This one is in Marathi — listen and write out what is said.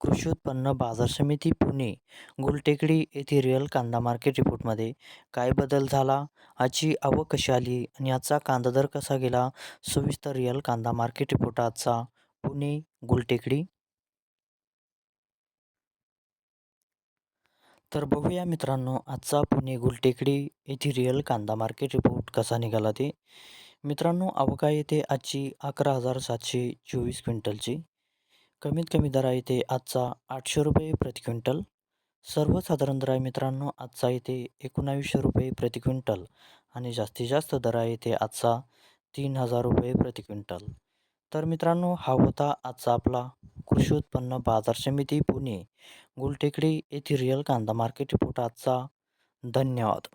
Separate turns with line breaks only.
कृषी उत्पन्न बाजार समिती पुणे गुलटेकडी येथे रिअल कांदा मार्केट रिपोर्टमध्ये काय बदल झाला? आजची आवक कशी आली? आणि आजचा कांदा दर कसा गेला? सविस्तर रिअल कांदा मार्केट रिपोर्ट आजचा. पुणे गुलटेकडी. तर बघूया मित्रांनो आजचा पुणे गुलटेकडी येथे रिअल कांदा मार्केट रिपोर्ट कसा निघाला ते. मित्रांनो अवका येथे आजची अकरा हजार सातशे चोवीस क्विंटलची. कमीत कमी दर आहे ते आजचा आठशे रुपये प्रति क्विंटल. सर्वसाधारण दर आहे मित्रांनो आजचा इथे एकोणावीसशे रुपये प्रति क्विंटल आणि जास्तीत जास्त दर आहे ते आजचा तीन हजार रुपये प्रति क्विंटल. तर मित्रांनो हा होता आजचा आपला कृषी उत्पन्न बाजार समिती पुणे गुलटेकडी येथे रिअल कांदा मार्केट रिपोर्ट आजचा. धन्यवाद.